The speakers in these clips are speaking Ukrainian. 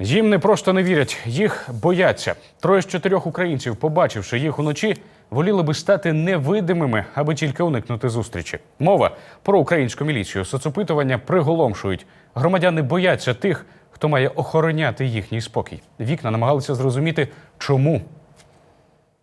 Їм не просто не вірять, їх бояться. Троє з чотирьох українців, побачивши їх уночі, воліли би стати невидимими, аби тільки уникнути зустрічі. Мова про українську міліцію. Соцопитування приголомшують. Громадяни бояться тих, хто має охороняти їхній спокій. Вікна намагалися зрозуміти, чому.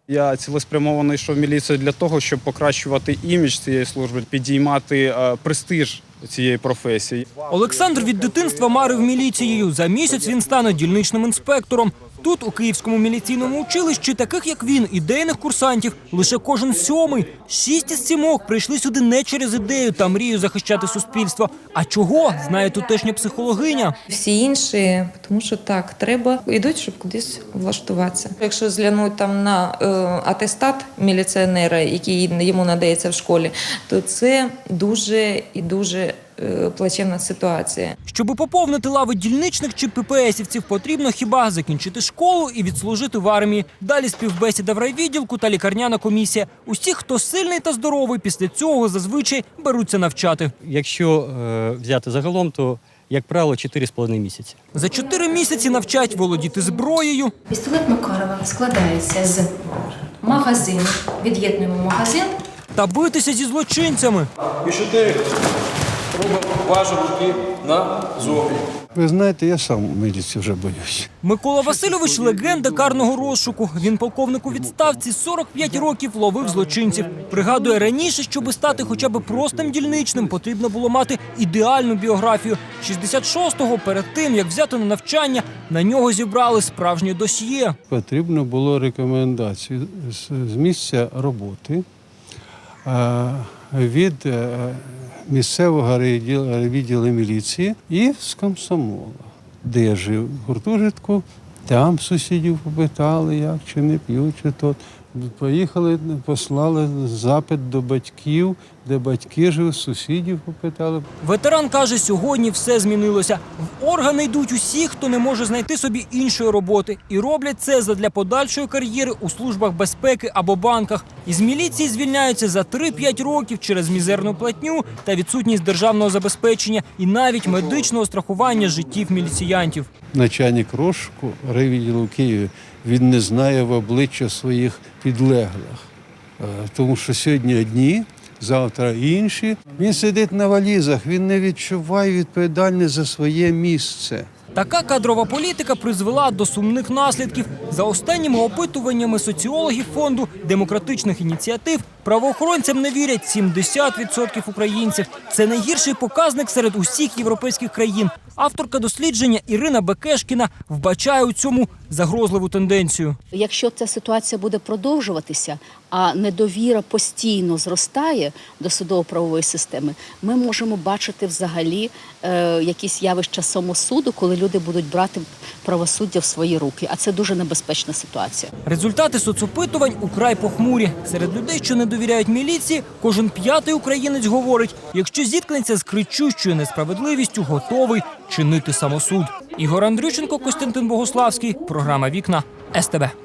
Я цілеспрямовано йшов в міліцію для того, щоб покращувати імідж цієї служби, підіймати е, престиж цієї професії. Олександр від дитинства марив міліцією. За місяць він стане дільничним інспектором. Тут, у Київському міліційному училищі, таких як він, ідейних курсантів, лише кожен сьомий. Шість із сімох прийшли сюди не через ідею та мрію захищати суспільство. А чого знає тутешня психологиня? Всі інші, тому що так, треба йдуть, щоб кудись влаштуватися. Якщо зглянуть там на е, атестат міліціонера, який йому надається в школі, то це дуже і дуже плачевна ситуація. Щоби поповнити лави дільничних чи ППСівців, потрібно хіба закінчити школу і відслужити в армії. Далі співбесіда в райвідділку та лікарняна комісія. Усі, хто сильний та здоровий, після цього зазвичай беруться навчати. Якщо е, взяти загалом, то, як правило, 4,5 місяці. За чотири місяці навчать володіти зброєю, Пістолет Макарова складається з магазину. Від'єднуємо магазин та битися зі злочинцями. І чотири. Робимо важимо руки на зовні. Ви знаєте, я сам міліції вже боюсь. Микола Васильович легенда карного розшуку. Він полковник у відставці 45 років ловив злочинців. Пригадує раніше, щоби стати хоча б простим дільничним, потрібно було мати ідеальну біографію. 66-го, перед тим як взяти на навчання, на нього зібрали справжнє досьє. Потрібно було рекомендації з, з місця роботи е, від е, місцевого відділу, міліції і з комсомола, де я жив в гуртожитку. Там сусідів попитали, як чи не п'ють, чи то. Поїхали, послали запит до батьків, де батьки живуть, сусідів попитали. Ветеран каже, сьогодні все змінилося. В органи йдуть усі, хто не може знайти собі іншої роботи, і роблять це задля подальшої кар'єри у службах безпеки або банках. Із міліції звільняються за 3-5 років через мізерну платню та відсутність державного забезпечення і навіть медичного страхування життів міліціянтів. начальник розшуку райвідділу Києві, він не знає в обличчя своїх підлеглих. Е, Тому що сьогодні одні, завтра інші. Він сидить на валізах, він не відчуває відповідальність за своє місце. Така кадрова політика призвела до сумних наслідків. За останніми опитуваннями соціологів фонду демократичних ініціатив правоохоронцям не вірять 70% українців. Це найгірший показник серед усіх європейських країн. Авторка дослідження Ірина Бекешкіна вбачає у цьому загрозливу тенденцію. Якщо ця ситуація буде продовжуватися, а недовіра постійно зростає до судово-правової системи, ми можемо бачити взагалі е, якісь явища самосуду, коли люди будуть брати правосуддя в свої руки. А це дуже небезпечна ситуація. Результати соцопитувань украй похмурі. Серед людей, що не довіряють міліції, кожен п'ятий українець говорить, якщо зіткнеться з кричущою несправедливістю, готовий чинити самосуд. Ігор Андрющенко, Костянтин Богославський, програма Вікна СТБ.